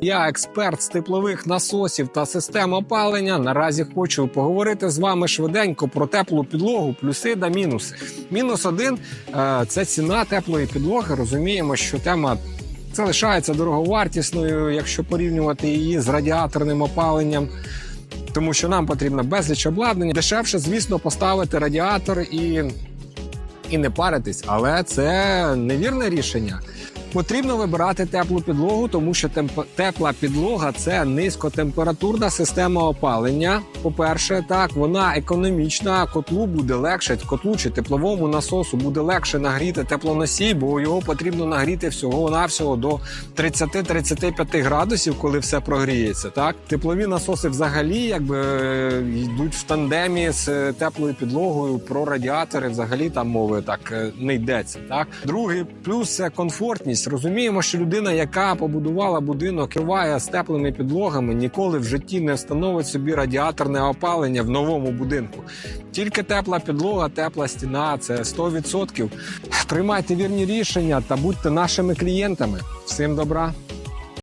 Я експерт з теплових насосів та систем опалення. Наразі хочу поговорити з вами швиденько про теплу підлогу, плюси та мінуси. Мінус один е, це ціна теплої підлоги. Розуміємо, що тема залишається дороговартісною, якщо порівнювати її з радіаторним опаленням. Тому що нам потрібно безліч обладнання. Дешевше, звісно, поставити радіатор і, і не паритись, але це невірне рішення. Потрібно вибирати теплу підлогу, тому що тепла підлога це низькотемпературна система опалення. По-перше, так вона економічна. Котлу буде легше, котлу чи тепловому насосу буде легше нагріти теплоносій, бо його потрібно нагріти всього навсього до 30-35 градусів, коли все прогріється. Так, теплові насоси взагалі якби е, йдуть в тандемі з е, теплою підлогою. Про радіатори взагалі там мови так е, не йдеться. Так, другий плюс це комфортність. Розуміємо, що людина, яка побудувала будинок, керуває з теплими підлогами, ніколи в житті не встановить собі радіаторне опалення в новому будинку. Тільки тепла підлога, тепла стіна це 100%. Приймайте вірні рішення та будьте нашими клієнтами. Всім добра.